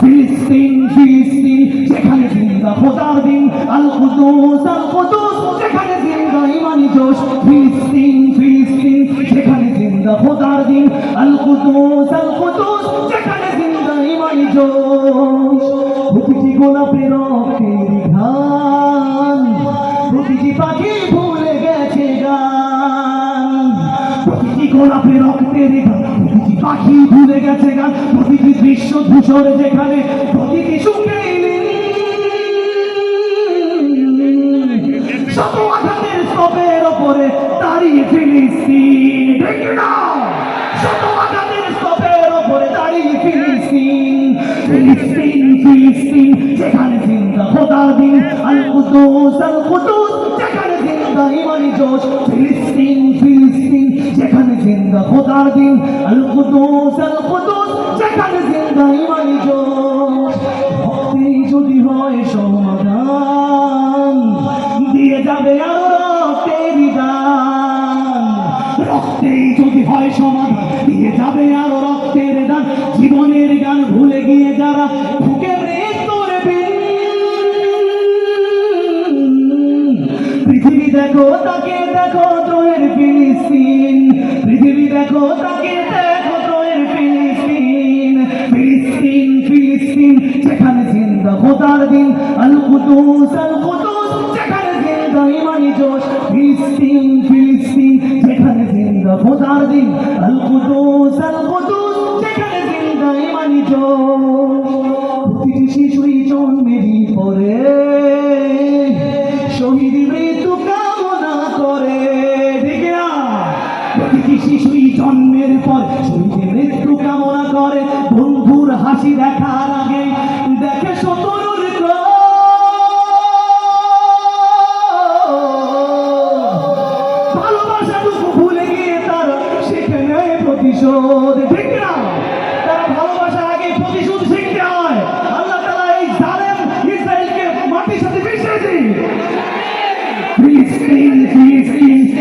ফিলিস্তিন ফিলিস্তিন সেখানে জিন্দা খোদার দিন আল কুদুস আল কুদুস সেখানে জিন্দা ইমানি জোশ, ফিলিস্তিন ফিলিস্তিন সেখানে জিন্দা খোদার দিন আল কুদুস আল কুদুস সেখানে জিন্দা ইমানি জোশ। প্রতিটি গোলাপের রক্তের ঘান প্রতিটি পাখি গোলাপে রক্তের গান প্রতিটি পাখি ভুলে গেছে গান প্রতিটি দৃশ্য ধূসর যেখানে প্রতিটি সুখে শত আঘাতের স্তবের ওপরে দাঁড়িয়ে ফিলিস্তিন দেখে নাও শত আঘাতের স্তবের ওপরে দাঁড়িয়ে ফিলিস্তিন ফিলিস্তিন ফিলিস্তিন যেখানে জিন্দা খোদার দিন আল কুদুস আল কুদুস যেখানে জিন্দা ইমানি জোশ ফিলিস্তিন ফিলিস্তিন জিন্দা খোদার দিন আল কুদুস আল কুদুস যেখানে জিন্দা ইমানি জোশ। ভক্তি যদি হয় সমাধান, দিয়ে যাবে আরও রক্তের দান রক্তেই যদি হয় সমাধান, দিয়ে যাবে আরও রক্তের দান জীবনের গান ভুলে গিয়ে যারা বুকে মৃত্যুর পৃথিবী দেখো, তাকে দেখো দেখো, তাকে দেখো ত্রয়ের ফিলিস্তিন। ফিলিস্তিন ফিলিস্তিন, যেখানে জিন্দা খোদার দিন। আল কুদুস আল কুদুস, যেখানে জিন্দা ইমানি জোশ। ফিলিস্তিন ফিলিস্তিন, যেখানে জিন্দা খোদার দিন। আল কুদুস আল কুদুস, যেখানে জিন্দা ইমানি জোশ। প্রতিটি শিশুই জন্মেরই পরে। শহীদ মৃত্যু কামনা করে। ঠিক প্রতিটি শিশুই জন্মের পর শরীরে মৃত্যু কামনা করে। বন্ধুর হাসি দেখার আগে দেখে শতরুর ভালোবাসাটুকু ভুলে গিয়ে তার শিখে নেয় প্রতিশোধ।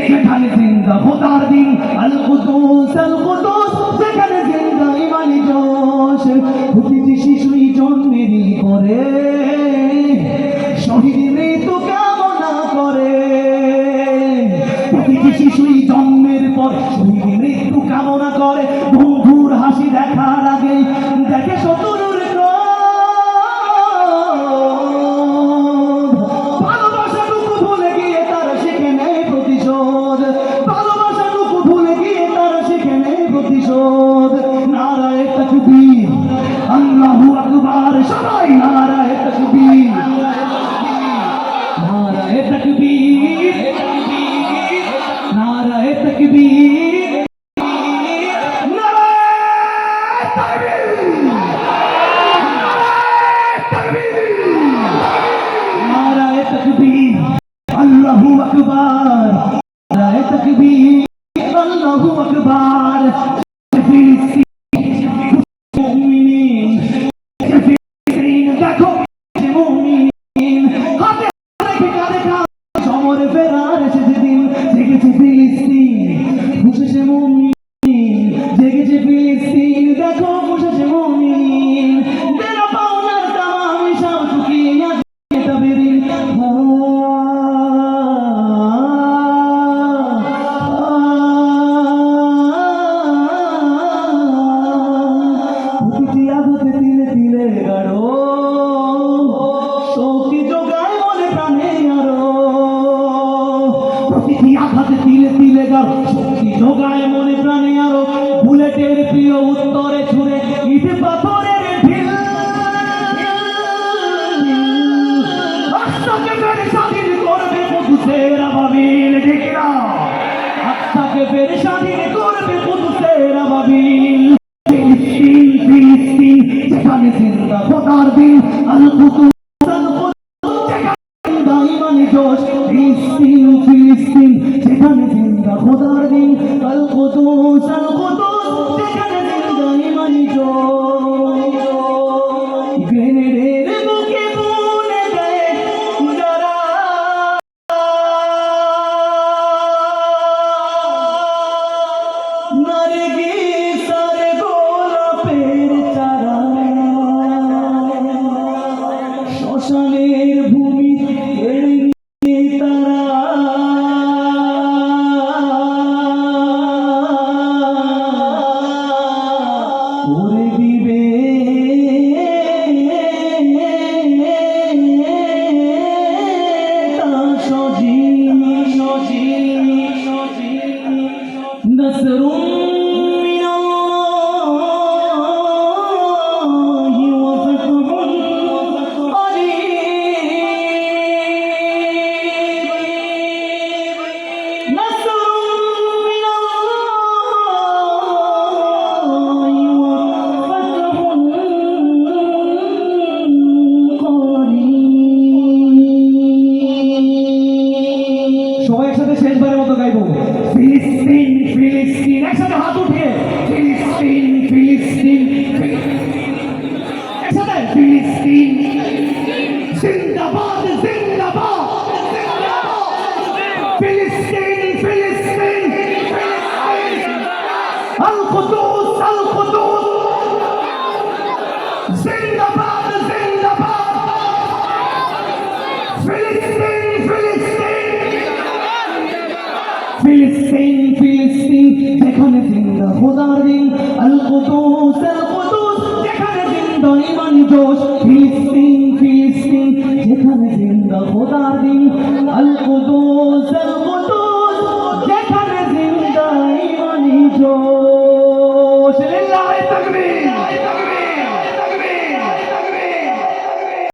সেখানে জিন্দা খোদার দিন আল কুদুস আল কুদুস সেখানে জিন্দা ইমানি জোশ। প্রতিটি শিশুই জন্মেরই করে, শহীদ মৃত্যু কামনা করে। প্রতিটি শিশুই জন্মের পর শহীদ মৃত্যু কামনা করে। নারায় তকবীর আল্লাহু আকবার ফিলিস্তিন মুমিনিন দেখো মুমিনিন হাতে রেখে কাঁধে কাঁধ সমর ফেরার এসেছে জেগেছে মুমিন মুমিন আল ফিলিস্তিন ফিলিস্তিন যেখানে জিন্দা খোদার দিন আল কুদুস আল কুদুস যেখানে জিন্দা ইমান জোশ ফিলিস্তিন ফিলিস্তিন যেখানে জিন্দা খোদার দিন আল আল